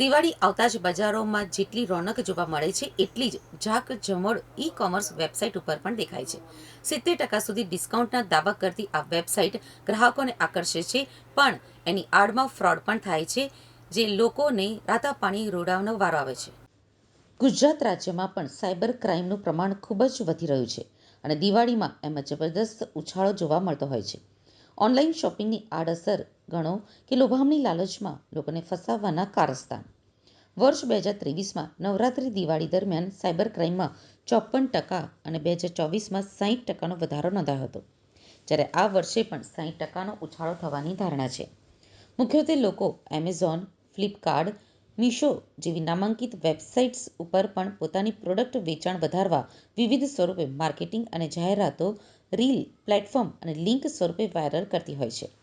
દિવાળી આવતા જ બજારોમાં જેટલી રોનક જોવા મળે છે, એટલી જ ઝાક ઝમોડ ઈ કોમર્સ વેબસાઇટ ઉપર પણ દેખાય છે. સિત્તેર ટકા સુધી ડિસ્કાઉન્ટના દાવા કરતી આ વેબસાઇટ ગ્રાહકોને આકર્ષે છે, પણ એની આડમાં ફ્રોડ પણ થાય છે, જે લોકોને રાતા પાણી રોડાવનો વારો આવે છે. ગુજરાત રાજ્યમાં પણ સાયબર ક્રાઇમનું પ્રમાણ ખૂબ જ વધી રહ્યું છે અને દિવાળીમાં એમાં જબરદસ્ત ઉછાળો જોવા મળતો હોય છે. ઓનલાઈન શોપિંગની આડઅસર ગણો કે લોભામણી લાલચમાં લોકોને ફસાવવાના કારસ્તાન. વર્ષ બે હજાર ત્રેવીસમાં નવરાત્રિ દિવાળી દરમિયાન સાયબર ક્રાઇમમાં ચોપન ટકા અને બે હજાર ચોવીસમાં સાહીઠ ટકાનો વધારો નોંધાયો હતો. જ્યારે આ વર્ષે પણ સાહીઠ ટકાનો ઉછાળો થવાની ધારણા છે. મુખ્યત્વે લોકો એમેઝોન, ફ્લિપકાર્ટ, મીશો જેવી નામાંકિત વેબસાઇટ્સ ઉપર પણ પોતાની પ્રોડક્ટ વેચાણ વધારવા વિવિધ સ્વરૂપે માર્કેટિંગ અને જાહેરાતો, રીલ, પ્લેટફોર્મ અને લિંક સ્વરૂપે વાયરલ કરતી હોય છે.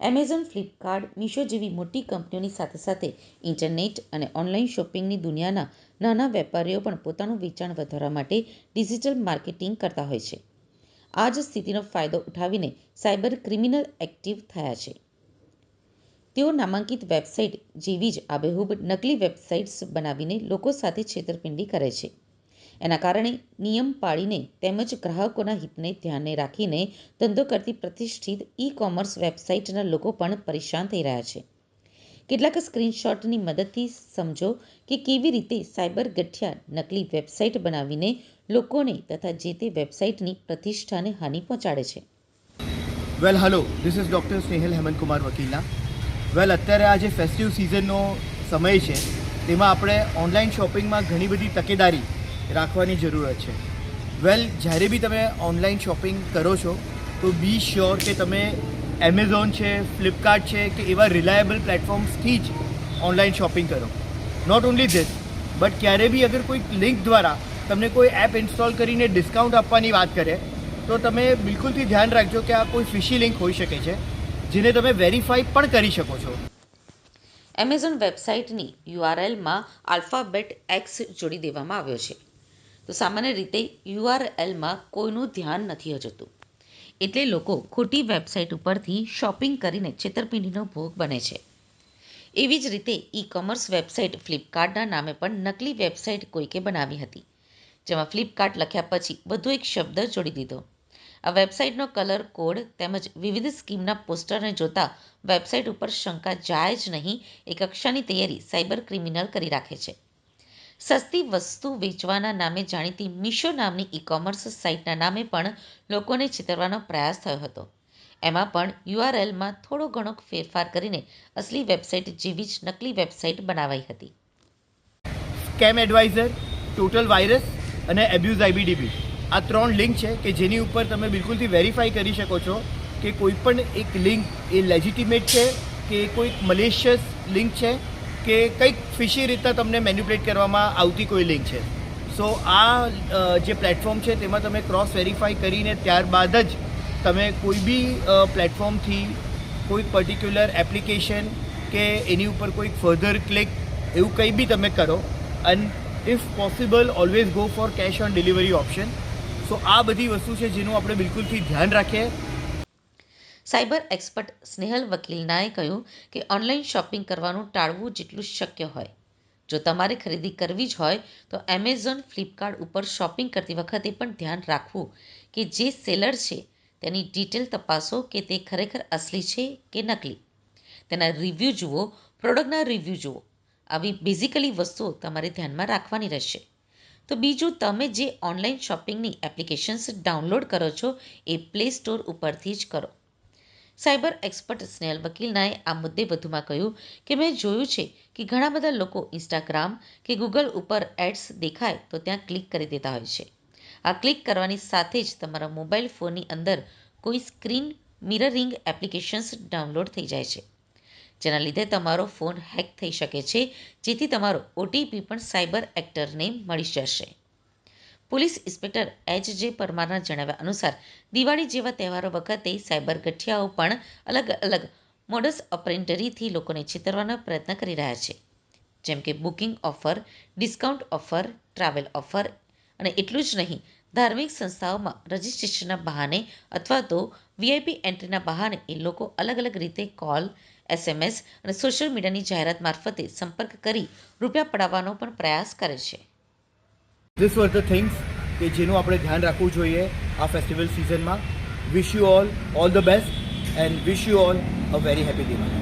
એમેઝોન, ફ્લિપકાર્ટ, મીશો જેવી મોટી કંપનીઓની સાથે સાથે ઇન્ટરનેટ અને ઓનલાઈન શોપિંગની દુનિયાના નાના વેપારીઓ પણ પોતાનું વેચાણ વધારવા માટે ડિજિટલ માર્કેટિંગ કરતા હોય છે. આ જ સ્થિતિનો ફાયદો ઉઠાવીને સાયબર ક્રિમિનલ એક્ટિવ થયા છે. તેઓ નામાંકિત વેબસાઇટ જેવી જ આબેહૂબ નકલી વેબસાઇટ્સ બનાવીને લોકો સાથે છેતરપિંડી કરે છે. એના કારણે નિયમ પાળીને તેમજ ગ્રાહકોના હિતને ધ્યાને રાખીને ધંધો કરતી પ્રતિષ્ઠિત ઈ કોમર્સ વેબસાઇટના લોકો પણ પરેશાન થઈ રહ્યા છે. કેટલાક સ્ક્રીનશોટની મદદથી સમજો કે કેવી રીતે સાયબર ગઠિયા નકલી વેબસાઇટ બનાવીને લોકોને તથા જે તે વેબસાઇટની પ્રતિષ્ઠાને હાનિ પહોંચાડે છે. Well hello this is doctor Snehal Hemantkumar વકીલના well અત્યારે આ જે ફેસ્ટિવ સિઝનનો સમય છે, તેમાં આપણે ઓનલાઈન શોપિંગમાં ઘણી બધી તકેદારી રાખવાની જરૂરત છે. વેલ જ્યારે બી તમે ઓનલાઈન શોપિંગ કરો છો, તો બી શ્યોર કે તમે એમેઝોન છે ફ્લિપકાર્ટ છે કે એવા રિલાયેબલ પ્લેટફોર્મ્સથી જ ઓનલાઈન શોપિંગ કરો. નોટ ઓન્લી ધીસ બટ ક્યારે બી અગર કોઈ લિંક દ્વારા તમને કોઈ એપ ઇન્સ્ટોલ કરીને ડિસ્કાઉન્ટ આપવાની વાત કરે, તો તમે બિલકુલથી ધ્યાન રાખજો કે આ કોઈ ફિશી લિંક હોઈ શકે છે, જેને તમે વેરીફાઈ પણ કરી શકો છો. એમેઝોન વેબસાઇટની યુઆરએલમાં આલ્ફાબેટ એક્સ જોડી દેવામાં આવ્યો છે. તો સામાન્ય રીતે યુઆરએલમાં કોઈનું ધ્યાન નથી જતું એટલે લોકો ખોટી વેબસાઇટ ઉપરથી શોપિંગ કરીને છેતરપિંડીનો ભોગ બને છે. એવી જ રીતે ઈ કોમર્સ વેબસાઇટ ફ્લિપકાર્ટના નામે પણ નકલી વેબસાઇટ કોઈકે બનાવી હતી. જેમાં ફ્લિપકાર્ટ લખ્યા પછી વધુ એક શબ્દ જોડી દીધો. આ વેબસાઇટનો કલર કોડ તેમજ વિવિધ સ્કીમના પોસ્ટરને જોતા વેબસાઇટ ઉપર શંકા જાય જ નહીં, એ કક્ષાની તૈયારી સાયબર ક્રિમિનલ કરી રાખે છે. સસ્તી વસ્તુ વેચવાના નામે જાણીતી મીશો નામની ઈ કોમર્સ સાઇટના નામે પણ લોકોને છેતરવાનો પ્રયાસ થયો હતો. એમાં પણ યુઆરએલમાં થોડો ઘણો ફેરફાર કરીને અસલી વેબસાઇટ જેવી જ નકલી વેબસાઇટ બનાવાઈ હતી. સ્કેમ એડવાઇઝર ટોટલ વાયરસ અને એબ્યુઝ આઈબીડીબી આ ત્રણ લિંક છે કે જેની ઉપર તમે બિલકુલથી વેરીફાઈ કરી શકો છો કે કોઈ પણ એક લિંક એ લેજિટિમેટ છે કે કોઈક મલેશિયસ લિંક છે કે કંઈક ફિશી રીતના તમને મેન્યુપ્લેટ કરવામાં આવતી કોઈ લિંક છે. સો આ જે પ્લેટફોર્મ છે તેમાં તમે ક્રોસ વેરીફાઈ કરીને ત્યારબાદ જ તમે કોઈ બી પ્લેટફોર્મથી કોઈ પર્ટિક્યુલર એપ્લિકેશન કે એની ઉપર કોઈ ફર્ધર ક્લિક એવું કંઈ બી તમે કરો and if possible always go for cash on delivery option so આ બધી વસ્તુ છે જેનું આપણે બિલકુલથી ધ્યાન રાખીએ. સાયબર એક્સપર્ટ સ્નેહલ વકીલનાએ કહ્યું કે ઓનલાઈન શોપિંગ કરવાનું ટાળવું જેટલું શક્ય હોય. જો તમારે ખરીદી કરવી જ હોય, તો એમેઝોન, ફ્લિપકાર્ટ ઉપર શોપિંગ કરતી વખતે પણ ધ્યાન રાખવું કે જે સેલર છે, તેની ડિટેલ તપાસો કે તે ખરેખર અસલી છે કે નકલી. તેના રિવ્યૂ જુઓ, પ્રોડક્ટના રિવ્યૂ જુઓ. આવી બેઝિકલી વસ્તુઓ તમારે ધ્યાનમાં રાખવાની રહેશે. તો બીજું, તમે જે ઓનલાઈન શોપિંગની એપ્લિકેશન્સ ડાઉનલોડ કરો છો, એ પ્લે સ્ટોર ઉપરથી જ કરો. સાયબર એક્સપર્ટ સ્નેહલ વકીલનાએ આ મુદ્દે વધુમાં કહ્યું કે મેં જોયું છે કે ઘણા બધા લોકો ઇન્સ્ટાગ્રામ કે ગૂગલ ઉપર એડ્સ દેખાય તો ત્યાં ક્લિક કરી દેતા હોય છે. આ ક્લિક કરવાની સાથે જ તમારા મોબાઈલ ફોનની અંદર કોઈ સ્ક્રીન મિરરિંગ એપ્લિકેશન્સ ડાઉનલોડ થઈ જાય છે. જેના લીધે તમારો ફોન હેક થઈ શકે છે, જેથી તમારો ઓટીપી પણ સાયબર એક્ટરને મળી જશે. પોલીસ ઇન્સ્પેક્ટર એચ જે પરમારના જણાવ્યા અનુસાર, દિવાળી જેવા તહેવારો વખતે સાયબર ગઠિયાઓ પણ અલગ અલગ મોડસ ઓપરેન્ટરીથી લોકોને છેતરવાનો પ્રયત્ન કરી રહ્યા છે. જેમ કે booking offer, discount offer, travel offer અને એટલું જ નહીં, ધાર્મિક સંસ્થાઓમાં રજિસ્ટ્રેશનના બહાને અથવા તો વીઆઈપી એન્ટ્રીના બહાને એ લોકો અલગ અલગ રીતે કોલ, એસએમએસ અને સોશિયલ મીડિયાની જાહેરાત મારફતે સંપર્ક કરી રૂપિયા પડાવવાનો પણ પ્રયાસ કરે છે. ધીસ વર ધ થિંગ્સ કે જેનું આપણે ધ્યાન રાખવું જોઈએ આ ફેસ્ટિવલ સિઝનમાં wish you all all the best and wish you all a very happy Diwali